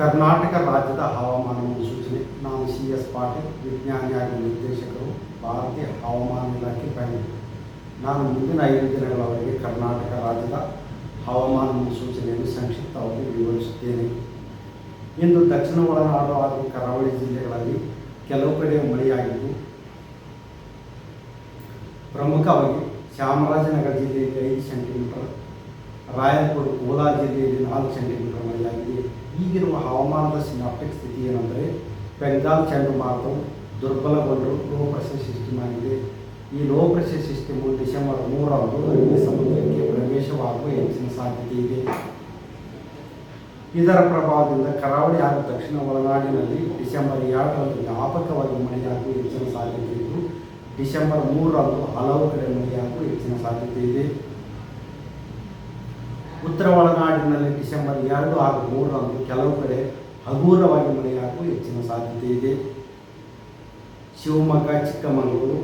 ಕರ್ನಾಟಕ ರಾಜ್ಯದ ಹವಾಮಾನ ಮುನ್ಸೂಚನೆ. ನಾನು ಸಿ ಎಸ್ ಪಾಟೀಲ್, ವಿಜ್ಞಾನಿಯಾಗಿ ನಿರ್ದೇಶಕರು, ಭಾರತೀಯ ಹವಾಮಾನ ಇಲಾಖೆ ಬೆಂಗಳೂರು ನಾನು ಮುಂದಿನ ಐದು ದಿನಗಳವರೆಗೆ ಕರ್ನಾಟಕ ರಾಜ್ಯದ ಹವಾಮಾನ ಮುನ್ಸೂಚನೆಯನ್ನು ಸಂಕ್ಷಿಪ್ತವಾಗಿ ವಿವರಿಸುತ್ತೇನೆ. ಇಂದು ದಕ್ಷಿಣ ಒಳನಾಡು ಹಾಗೂ ಕರಾವಳಿ ಜಿಲ್ಲೆಗಳಲ್ಲಿ ಕೆಲವು ಕಡೆ ಮಳೆಯಾಗಿದ್ದು, ಪ್ರಮುಖವಾಗಿ ಚಾಮರಾಜನಗರ ಜಿಲ್ಲೆಯಲ್ಲಿ ಐದು ಸೆಂಟಿಮೀಟರ್ ರಾಯಚೂರು ಕೋಲಾರ ಜಿಲ್ಲೆಯಲ್ಲಿ ನಾಲ್ಕು ಸೆಂಟಿಮೀಟರ್ ಮಳೆಯಾಗಿದೆ ಈಗಿರುವ ಹವಾಮಾನದ ಸಿನಾಪ್ಟಿಕ್ ಸ್ಥಿತಿ ಏನೆಂದರೆ ಬೆಂಗಾಲ್ ಚಂಡಮಾರುತವು ದುರ್ಬಲಗೊಂಡು ಲೋ ಪ್ರೆಷರ್ ಸಿಸ್ಟಮ್ ಆಗಿದೆ ಈ ಲೋ ಪ್ರೆಷರ್ ಸಿಸ್ಟಮ್ ಡಿಸೆಂಬರ್ ಮೂರರಂದು ಅರಬ್ಬಿ ಸಮುದ್ರಕ್ಕೆ ಪ್ರವೇಶವಾಗುವ ಹೆಚ್ಚಿನ ಸಾಧ್ಯತೆ ಇದೆ ಇದರ ಪ್ರಭಾವದಿಂದ ಕರಾವಳಿ ಹಾಗೂ ದಕ್ಷಿಣ ಒಳನಾಡಿನಲ್ಲಿ ಡಿಸೆಂಬರ್ ಎರಡರಂದು ವ್ಯಾಪಕವಾಗಿ ಮಳೆಯಾಗುವ ಹೆಚ್ಚಿನ ಸಾಧ್ಯತೆ ಇದ್ದು ಡಿಸೆಂಬರ್ ಮೂರರಂದು ಹಲವು ಕಡೆ ಮಳೆಯಾಗುವ ಹೆಚ್ಚಿನ ಸಾಧ್ಯತೆ ಇದೆ ಉತ್ತರ ಒಳನಾಡಿನಲ್ಲಿ ಡಿಸೆಂಬರ್ ಎರಡು ಹಾಗೂ ಮೂರರಂದು ಕೆಲವು ಕಡೆ ಹಗುರವಾಗಿ ಮಳೆಯಾಗುವ ಹೆಚ್ಚಿನ ಸಾಧ್ಯತೆ ಇದೆ. ಶಿವಮೊಗ್ಗ, ಚಿಕ್ಕಮಗಳೂರು,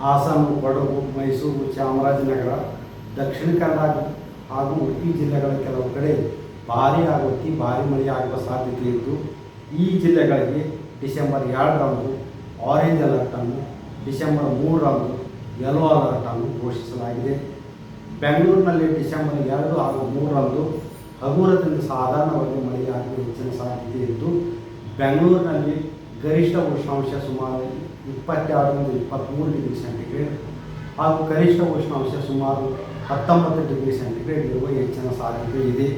ಹಾಸನ, ಕೊಡಗು, ಮೈಸೂರು, ಚಾಮರಾಜನಗರ, ದಕ್ಷಿಣ ಕನ್ನಡ ಹಾಗೂ ಉಡುಪಿ ಜಿಲ್ಲೆಗಳ ಕೆಲವು ಕಡೆ ಭಾರಿ ಆಗುತ್ತಿ ಭಾರಿ ಮಳೆಯಾಗುವ ಸಾಧ್ಯತೆ ಇದ್ದು, ಈ ಜಿಲ್ಲೆಗಳಿಗೆ ಡಿಸೆಂಬರ್ ಎರಡರಂದು ಆರೆಂಜ್ ಅಲರ್ಟನ್ನು ಡಿಸೆಂಬರ್ ಮೂರರಂದು ಯೆಲ್ಲೋ ಅಲರ್ಟನ್ನು ಘೋಷಿಸಲಾಗಿದೆ. ಬೆಂಗಳೂರಿನಲ್ಲಿ ಡಿಸೆಂಬರ್ ಎರಡು ಹಾಗೂ ಮೂರರಂದು ಹಗುರದಿಂದ ಸಾಧಾರಣವಾಗಿ ಮಳೆಯಾಗುವ ಹೆಚ್ಚಿನ ಸಾಧ್ಯತೆ ಇದ್ದು, ಬೆಂಗಳೂರಿನಲ್ಲಿ ಗರಿಷ್ಠ ಉಷ್ಣಾಂಶ ಸುಮಾರು ಇಪ್ಪತ್ತೆರಡರಿಂದ ಇಪ್ಪತ್ತ್ಮೂರು ಡಿಗ್ರಿ ಸೆಂಟಿಗ್ರೇಡ್ ಹಾಗೂ ಕನಿಷ್ಠ ಉಷ್ಣಾಂಶ ಸುಮಾರು ಹತ್ತೊಂಬತ್ತು ಡಿಗ್ರಿ ಸೆಂಟಿಗ್ರೇಡ್ ಇರುವ ಹೆಚ್ಚಿನ ಸಾಧ್ಯತೆ ಇದೆ.